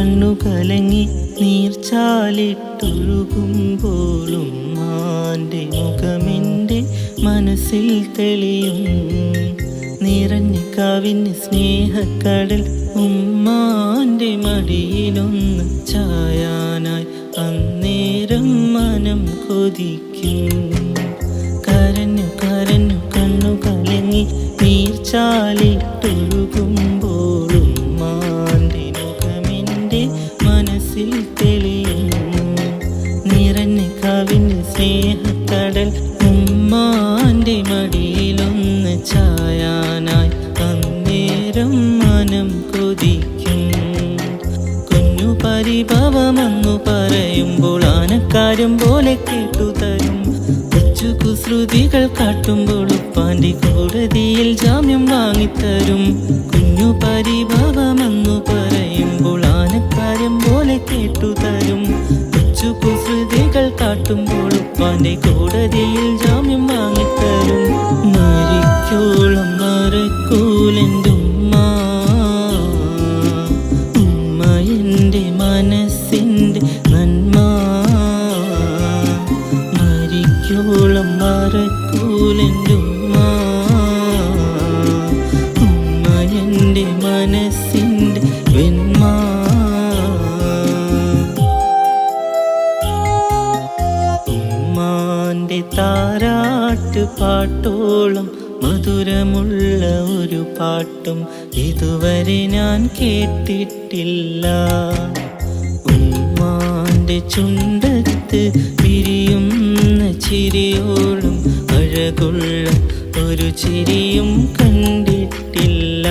കണ്ണു കലങ്ങി നീർച്ചാലിട്ടൊഴുകുമ്പോഴും മാന്റെ മുഖമെന്റെ മനസ്സിൽ തെളിയും. നിറഞ്ഞ കാവിന് സ്നേഹക്കടൽ ഉമ്മാന്റെ മടിയിലൊന്ന് ചായാനായി അന്നേരം മനം കൊതിക്കും. പരിഭവമെന്നു പറയുമ്പോൾ ആനക്കാരും പോലെ കേട്ടു തരും. കുസൃതികൾ കാട്ടുമ്പോൾ ഉപ്പാന്റെ കോടതിയിൽ ജാമ്യം വാങ്ങിത്തരും. കുഞ്ഞു പരിഭവമെന്നു പറയുമ്പോൾ ആനക്കാരും പോലെ കേട്ടു തരും. കുസൃതികൾ കാട്ടുമ്പോൾ ഉപ്പാന്റെ കോടതിയിൽ ജാമ്യം ഉമ്മ എന്റെ മനസ്സിന്റെ വെന്മാ ഉമ്മാന്റെ താരാട്ട് പാട്ടോളം മധുരമുള്ള ഒരു പാട്ടും ഇതുവരെ ഞാൻ കേട്ടിട്ടില്ല. ഉമ്മാന്റെ ചുണ്ടത്ത് പിരിയുന്ന ചിരിയോളും അഴകുള്ള ഒരു ചിരിയും കണ്ടിട്ടില്ല.